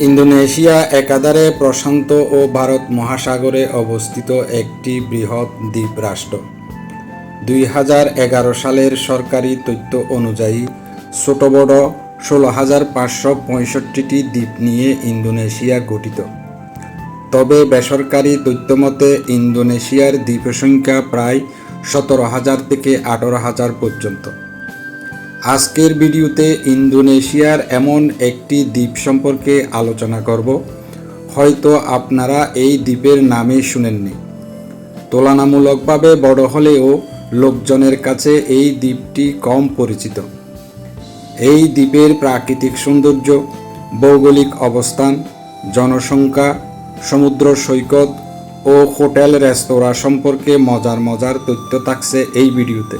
Indonesia একাধারে প্রশান্ত ও ভারত মহাসাগরে অবস্থিত একটি বৃহৎ দ্বীপ রাষ্ট্র দুই হাজার এগারো সালের সরকারি তথ্য অনুযায়ী, ছোট বড় ষোলো হাজার পাঁচশো পঁয়ষট্টিটি দ্বীপ নিয়ে ইন্দোনেশিয়া গঠিত। তবে বেসরকারি তথ্যমতে ইন্দোনেশিয়ার দ্বীপ সংখ্যা প্রায় সতেরো হাজার থেকে আঠারো হাজার পর্যন্ত। আজকের ভিডিওতে ইন্দোনেশিয়ার এমন একটি দ্বীপ সম্পর্কে আলোচনা করব। হয়তো আপনারা এই দ্বীপের নামে শুনেননি। তুলনামূলকভাবে বড় হলেও লোকজনের কাছে এই দ্বীপটি কম পরিচিত। এই দ্বীপের প্রাকৃতিক সৌন্দর্য, ভৌগোলিক অবস্থান, জনসংখ্যা, সমুদ্র সৈকত ও হোটেল রেস্তোরাঁ সম্পর্কে মজার মজার তথ্য থাকছে এই ভিডিওতে।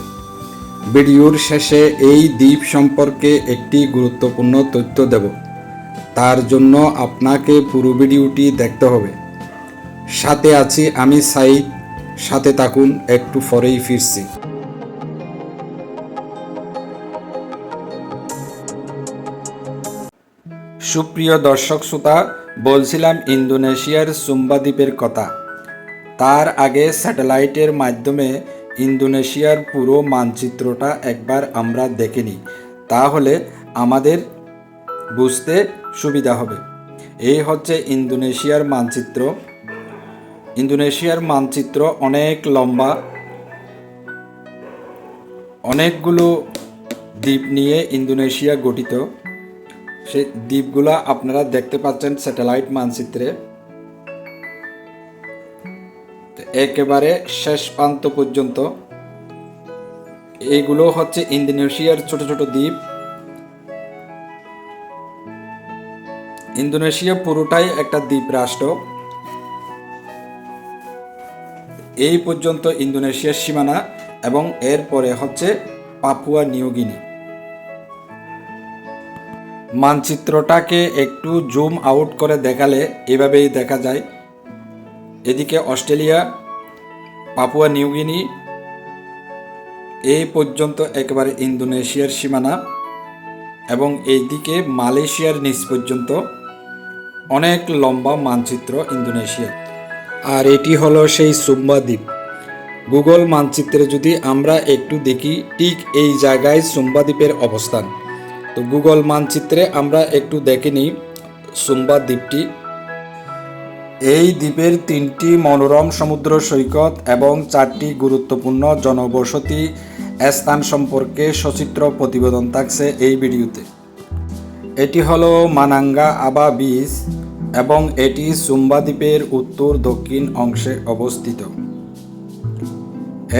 ভিডিওর শেষে এই দ্বীপ সম্পর্কে একটি গুরুত্বপূর্ণ তথ্য দেব। তার জন্য আপনাকে পুরো ভিডিওটি দেখতে হবে। সাথে আছি আমি সাইদ। সাথে থাকুন, একটু পরেই ফিরছি। সুপ্রিয় দর্শক শ্রোতা, বলছিলাম ইন্দোনেশিয়ার সুম্বা দ্বীপের কথা। তার আগে স্যাটেলাইটের মাধ্যমে ইন্দোনেশিয়ার পুরো মানচিত্রটা একবার আমরা দেখে নিই। তাহলে আমাদের বুঝতে সুবিধা হবে। এই হচ্ছে ইন্দোনেশিয়ার মানচিত্র। ইন্দোনেশিয়ার মানচিত্র অনেক লম্বা। অনেকগুলো দ্বীপ নিয়ে ইন্দোনেশিয়া গঠিত। সেই দ্বীপগুলা আপনারা দেখতে পাচ্ছেন স্যাটেলাইট মানচিত্রে। একেবারে শেষ প্রান্ত পর্যন্ত। এইগুলো হচ্ছে ইন্দোনেশিয়ার ছোট ছোট দ্বীপ। ইন্দোনেশিয়া পুরোটাই একটা দ্বীপ রাষ্ট্র। এই পর্যন্ত ইন্দোনেশিয়ার সীমানা এবং এরপরে হচ্ছে পাপুয়া নিউগিনি মানচিত্রটাকে একটু জুম আউট করে দেখালে এভাবেই দেখা যায়। এদিকে অস্ট্রেলিয়া পাপুয়া নিউগিনি এই পর্যন্ত একেবারে ইন্দোনেশিয়ার সীমানা এবং এইদিকে মালয়েশিয়ার নিচ পর্যন্ত অনেক লম্বা মানচিত্র ইন্দোনেশিয়া। আর এটি হলো সেই সুম্বা দ্বীপ। গুগল মানচিত্রে যদি আমরা একটু দেখি, ঠিক এই জায়গায় সুম্বা দ্বীপের অবস্থান। তো গুগল মানচিত্রে আমরা একটু দেখে নিই সুম্বা দ্বীপটি। এই দ্বীপের তিনটি মনোরম সমুদ্র সৈকত এবং চারটি গুরুত্বপূর্ণ জনবসতি স্থান সম্পর্কে সচিত্র প্রতিবেদন থাকছে এই ভিডিওতে। এটি হলো মানাঙ্গা আবা বিচ এবং এটি সুম্বা দ্বীপের উত্তর দক্ষিণ অংশে অবস্থিত।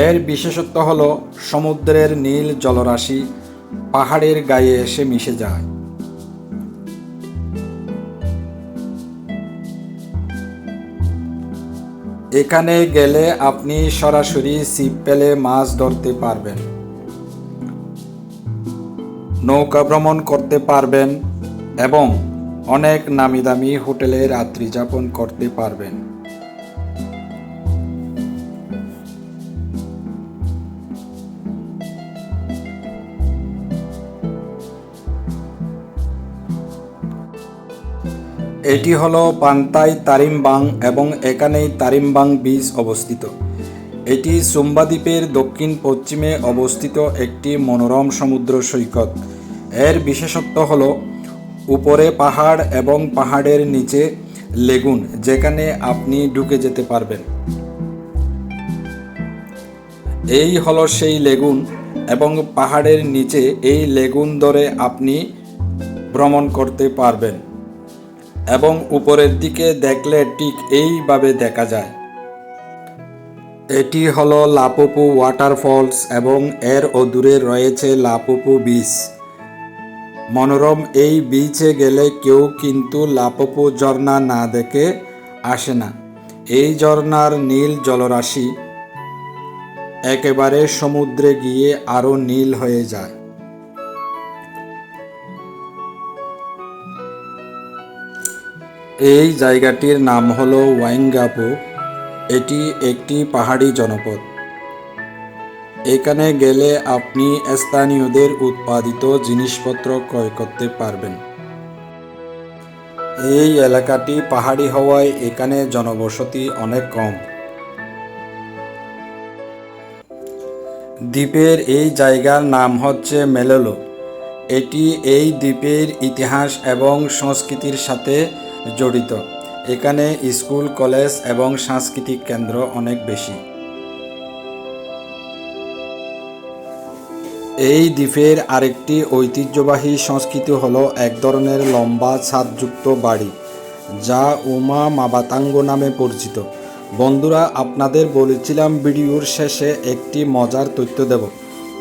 এর বিশেষত্ব হল সমুদ্রের নীল জলরাশি পাহাড়ের গায়ে এসে মিশে যায়। এখানে গেলে আপনি সরাসরি ছিপ পেলে মাছ ধরতে পারবেন। নৌকা ভ্রমণ করতে পারবেন এবং অনেক নামি দামি হোটেলে রাত্রি যাপন করতে পারবেন। এটি হলো পান্তাই তারিমবাং এবং এখানেই তারিমবাং বীচ অবস্থিত। এটি সুম্বা দ্বীপের দক্ষিণ পশ্চিমে অবস্থিত একটি মনোরম সমুদ্র সৈকত। এর বিশেষত্ব হল, উপরে পাহাড় এবং পাহাড়ের নিচে লেগুন, যেখানে আপনি ঢুকে যেতে পারবেন। এই হলো সেই লেগুন এবং পাহাড়ের নিচে এই লেগুন ধরে আপনি ভ্রমণ করতে পারবেন। এবং উপরের দিকে দেখলে ঠিক এইভাবে দেখা যায়। এটি হলো লাপোপু ওয়াটারফলস এবং এর অদূরে রয়েছে লাপোপু বিচ মনোরম এই বিচে গেলে কেউ কিন্তু লাপোপু ঝর্ণা না দেখে আসে না। এই ঝর্ণার নীল জলরাশি একেবারে সমুদ্রে গিয়ে আরও নীল হয়ে যায়। এই জায়গাটির নাম হল ওয়াইঙ্গাপো। এটি একটি পাহাড়ি জনপদ। এখানে গেলে আপনি স্থানীয়দের উৎপাদিত জিনিসপত্র ক্রয় করতে পারবেন। এই এলাকাটি পাহাড়ি হওয়ায় এখানে জনবসতি অনেক কম। দ্বীপের এই জায়গার নাম হচ্ছে মেলেলো। এটি এই দ্বীপের ইতিহাস এবং সংস্কৃতির সাথে জড়িত। এখানে স্কুল, কলেজ এবং সাংস্কৃতিক কেন্দ্র অনেক বেশি। এই দ্বীপের আরেকটি ঐতিহ্যবাহী সংস্কৃতি হল এক ধরনের লম্বা ছাদযুক্ত বাড়ি, যা উমা মাবাতাঙ্গ নামে পরিচিত। বন্ধুরা, আপনাদের বলেছিলাম ভিডিওর শেষে একটি মজার তথ্য দেব।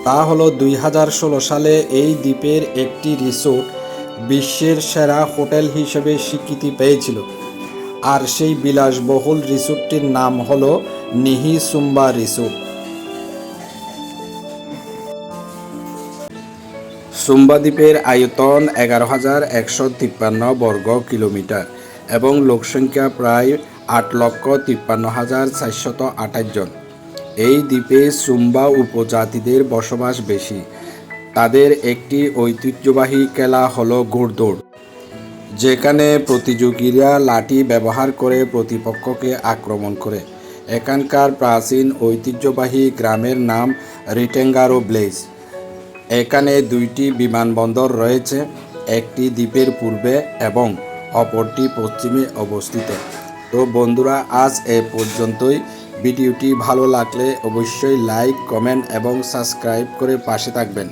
তা হলো দুই হাজার ষোলো সালে এই দ্বীপের একটি রিসোর্ট বিশ্বের সেরা হোটেল হিসেবে স্বীকৃতি পেয়েছিল। আর সেই বিলাসবহুল রিসোর্টটির নাম হল নিহি সুম্বা রিসোর্ট। সুম্বা দ্বীপের আয়তন এগারো হাজার একশো তিপ্পান্ন বর্গ কিলোমিটার এবং লোকসংখ্যা প্রায় আট লক্ষ তিপ্পান্ন হাজার চারশত আঠাশ জন। এই দ্বীপে সুম্বা উপজাতিদের বসবাস বেশি। তাদের একটি ঐতিহ্যবাহী খেলা হলো ঘোড়দৌড় যেখানে প্রতিযোগীরা লাঠি ব্যবহার করে প্রতিপক্ষকে আক্রমণ করে। এখানকার প্রাচীন ঐতিহ্যবাহী গ্রামের নাম রিটেঙ্গারো ব্লেজ। এখানে দুইটি বিমানবন্দর রয়েছে, একটি দ্বীপের পূর্বে এবং অপরটি পশ্চিমে অবস্থিত। তো বন্ধুরা, আজ এ পর্যন্তই। ভিডিওটি ভালো লাগলে অবশ্যই লাইক, কমেন্ট এবং সাবস্ক্রাইব করে পাশে থাকবেন।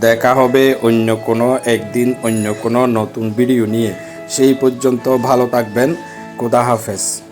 দেখা হবে অন্য কোনো একদিন, অন্য কোনো নতুন ভিডিও নিয়ে। সেই পর্যন্ত ভালো থাকবেন। খুদা হাফেজ।